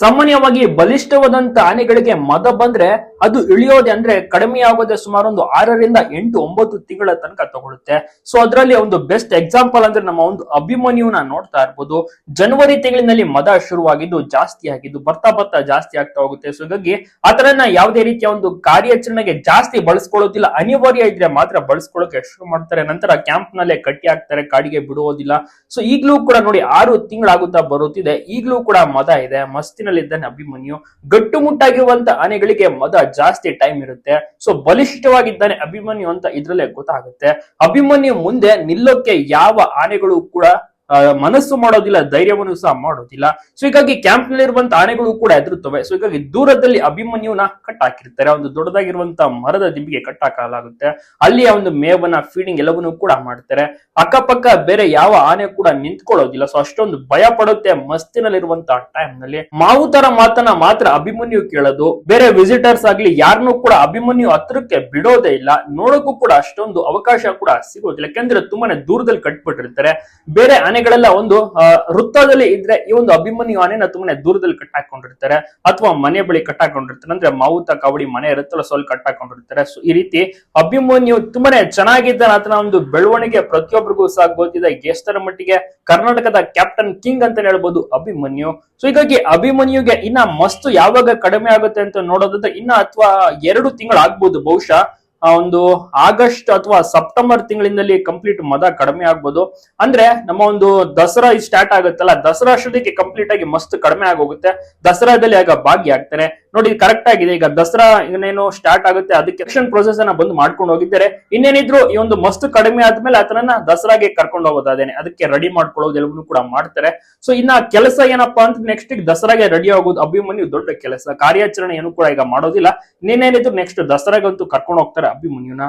ಸಾಮಾನ್ಯವಾಗಿ ಬಲಿಷ್ಠವಾದಂತ ಆನೆಗಳಿಗೆ ಮದ ಬಂದ್ರೆ ಅದು ಇಳಿಯೋದೆ ಅಂದ್ರೆ ಕಡಿಮೆ ಆಗೋದೆ ಸುಮಾರು ಒಂದು ಆರರಿಂದ ಎಂಟು ಒಂಬತ್ತು ತಿಂಗಳ ತನಕ ತಗೊಳುತ್ತೆ ಸೊ ಅದರಲ್ಲಿ ಒಂದು ಬೆಸ್ಟ್ ಎಕ್ಸಾಂಪಲ್ ಅಂದ್ರೆ ನಮ್ಮ ಒಂದು ಅಭಿಮನ್ಯುನ ನೋಡ್ತಾ ಇರ್ಬೋದು. ಜನವರಿ ತಿಂಗಳಿನಲ್ಲಿ ಮದ ಶುರುವಾಗಿದ್ದು ಜಾಸ್ತಿ ಆಗಿದ್ದು, ಬರ್ತಾ ಬರ್ತಾ ಜಾಸ್ತಿ ಆಗ್ತಾ ಹೋಗುತ್ತೆ. ಸೊ ಹಾಗಾಗಿ ಅದರನ್ನ ಯಾವುದೇ ರೀತಿಯ ಒಂದು ಕಾರ್ಯಾಚರಣೆಗೆ ಜಾಸ್ತಿ ಬಳಸ್ಕೊಳ್ಳೋದಿಲ್ಲ. ಅನಿವಾರ್ಯ ಇದ್ರೆ ಮಾತ್ರ ಬಳಸ್ಕೊಳ್ಳೋಕೆ ಶುರು ಮಾಡ್ತಾರೆ. ನಂತರ ಕ್ಯಾಂಪ್ ನಲ್ಲೇ ಕಟ್ಟಿ ಹಾಕ್ತಾರೆ, ಕಾಡಿಗೆ ಬಿಡುವುದಿಲ್ಲ ಸೊ ಈಗ್ಲೂ ಕೂಡ ನೋಡಿ ಆರು ತಿಂಗಳಾಗುತ್ತಾ ಬರುತ್ತಿದೆ. ಈಗ್ಲೂ ಕೂಡ ಮದ ಇದೆ. ಮಸ್ತಿನಲ್ಲಿದ್ದಾನೆ ಅಭಿಮನ್ಯು. ಗಟ್ಟುಮುಟ್ಟಾಗಿರುವಂತ ಆನೆಗಳಿಗೆ ಮದ ಜಾಸ್ತಿ ಟೈಮ್ ಇರುತ್ತೆ. ಸೊ ಬಲಿಷ್ಠವಾಗಿದ್ದಾನೆ ಅಭಿಮನ್ಯು ಅಂತ ಇದ್ರಲ್ಲೇ ಗೊತ್ತಾಗುತ್ತೆ. ಅಭಿಮನ್ಯು ಮುಂದೆ ನಿಲ್ಲೋಕೆ ಯಾವ ಆನೆಗಳು ಕೂಡ ಮನಸ್ಸು ಮಾಡೋದಿಲ್ಲ, ಧೈರ್ಯವನ್ನು ಸಹ ಮಾಡೋದಿಲ್ಲ. ಸೊ ಹೀಗಾಗಿ ಕ್ಯಾಂಪ್ ನಲ್ಲಿರುವಂತ ಆನೆಗಳು ಕೂಡ ಹೆದರುತ್ತವೆ. ಸೊ ಹೀಗಾಗಿ ದೂರದಲ್ಲಿ ಅಭಿಮನ್ಯುನ ಕಟ್ ಹಾಕಿರ್ತಾರೆ. ಒಂದು ದೊಡ್ಡದಾಗಿರುವಂತಹ ಮರದ ದಿಂಬಿಗೆ ಕಟ್ ಹಾಕಲಾಗುತ್ತೆ. ಅಲ್ಲಿಯ ಒಂದು ಮೇವನ್ನ ಫೀಡಿಂಗ್ ಎಲ್ಲವನ್ನೂ ಕೂಡ ಮಾಡ್ತಾರೆ. ಅಕ್ಕಪಕ್ಕ ಬೇರೆ ಯಾವ ಆನೆ ಕೂಡ ನಿಂತ್ಕೊಳ್ಳೋದಿಲ್ಲ. ಸೊ ಅಷ್ಟೊಂದು ಭಯ ಪಡುತ್ತೆ ಮಸ್ತಿನಲ್ಲಿರುವಂತಹ ಟೈಮ್ನಲ್ಲಿ. ಮಾವು ತರ ಮಾತನ್ನ ಮಾತ್ರ ಅಭಿಮನ್ಯು ಕೇಳೋದು. ಬೇರೆ ವಿಸಿಟರ್ಸ್ ಆಗ್ಲಿ ಯಾರನ್ನೂ ಕೂಡ ಅಭಿಮನ್ಯು ಹತ್ರಕ್ಕೆ ಬಿಡೋದೇ ಇಲ್ಲ. ನೋಡೋಕ್ಕೂ ಕೂಡ ಅಷ್ಟೊಂದು ಅವಕಾಶ ಕೂಡ ಸಿಗೋದಿಲ್ಲ. ಯಾಕೆಂದ್ರೆ ತುಂಬಾನೇ ದೂರದಲ್ಲಿ ಕಟ್ಬಿಟ್ಟಿರ್ತಾರೆ. ಬೇರೆ ಆನೆಗಳೆಲ್ಲ ಒಂದು ವೃತ್ತದಲ್ಲಿ ಇದ್ರೆ ಈ ಒಂದು ಅಭಿಮನ್ಯು ಆನೆನ ತುಂಬಾನೇ ದೂರದಲ್ಲಿ ಕಟ್ ಹಾಕೊಂಡಿರ್ತಾರೆ ಅಥವಾ ಮನೆ ಬಳಿ ಕಟ್ ಹಾಕೊಂಡಿರ್ತಾರೆ ಅಂದ್ರೆ ಮಾವುತ, ಕವಡಿ, ಮನೆ ಇರುತ್ತಲ್ಲ ಸೋಲ್ ಅಲ್ಲಿ ಕಟ್ ಹಾಕೊಂಡಿರ್ತಾರೆ ಸೊ, ಈ ರೀತಿ ಅಭಿಮನ್ಯು ತುಂಬಾನೇ ಚೆನ್ನಾಗಿದ್ದಾನೆ ಆತನ ಒಂದು ಬೆಳವಣಿಗೆ ಪ್ರತಿಯೊಬ್ಬರಿಗೂ ಸಹ ಗೊತ್ತಿದೆ. ಎಷ್ಟರ ಮಟ್ಟಿಗೆ ಕರ್ನಾಟಕದ ಕ್ಯಾಪ್ಟನ್ ಕಿಂಗ್ ಅಂತ ಹೇಳ್ಬೋದು ಅಭಿಮನ್ಯು. ಸೊ, ಹೀಗಾಗಿ ಅಭಿಮನ್ಯುಗೆ ಇನ್ನ ಮಸ್ತು ಯಾವಾಗ ಕಡಿಮೆ ಆಗುತ್ತೆ ಅಂತ ನೋಡೋದಂದ್ರೆ ಇನ್ನ ಅಥವಾ ಎರಡು ತಿಂಗಳು ಆಗ್ಬೋದು ಬಹುಶಃ. ಆ ಒಂದು ಆಗಸ್ಟ್ ಅಥವಾ ಸೆಪ್ಟೆಂಬರ್ ತಿಂಗಳಿಂದಲಿ ಕಂಪ್ಲೀಟ್ ಮದ ಕಡಿಮೆ ಆಗ್ಬೋದು. ಅಂದ್ರೆ ನಮ್ಮ ಒಂದು ದಸರಾ ಸ್ಟಾರ್ಟ್ ಆಗುತ್ತಲ್ಲ, ದಸರಾ ಅಷ್ಟೊತ್ತಿಗೆ ಕಂಪ್ಲೀಟ್ ಆಗಿ ಮಸ್ತ್ ಕಡಿಮೆ ಆಗೋಗುತ್ತೆ. ದಸರಾದಲ್ಲಿ ಆಗ ಭಾಗಿಯಾಗ್ತಾರೆ ನೋಡಿ ಕರೆಕ್ಟ್ ಆಗಿದೆ. ಈಗ ದಸರಾ ಇನ್ನೇನು ಸ್ಟಾರ್ಟ್ ಆಗುತ್ತೆ, ಅದಕ್ಕೆ ಎಲೆಕ್ಷನ್ ಪ್ರೊಸೆಸ್ ಅನ್ನ ಬಂದು ಮಾಡ್ಕೊಂಡು ಹೋಗಿದ್ದಾರೆ. ಇನ್ನೇನಿದ್ರು ಈ ಒಂದು ಮಸ್ತ್ ಕಡಿಮೆ ಆದ್ಮೇಲೆ ಆತನನ್ನ ದಸರಾಗೆ ಕರ್ಕೊಂಡು ಹೋಗೋದಾದೇನೆ. ಅದಕ್ಕೆ ರೆಡಿ ಮಾಡ್ಕೊಳ್ಳೋದು ಎಲ್ಲವನ್ನೂ ಕೂಡ ಮಾಡ್ತಾರೆ. ಸೊ ಇನ್ನ ಕೆಲಸ ಏನಪ್ಪಾ ಅಂತ ನೆಕ್ಸ್ಟ್ ದಸರಾಗೆ ರೆಡಿ ಆಗೋದು ಅಭಿಮನ್ಯು ದೊಡ್ಡ ಕೆಲಸ. ಕಾರ್ಯಾಚರಣೆ ಏನು ಕೂಡ ಈಗ ಮಾಡೋದಿಲ್ಲ. ಇನ್ನೇನಿದ್ರು ನೆಕ್ಸ್ಟ್ ದಸರಾಗಂತೂ ಕರ್ಕೊಂಡು ಹೋಗ್ತಾರೆ ಅಭಿಮನ್ಯುನ.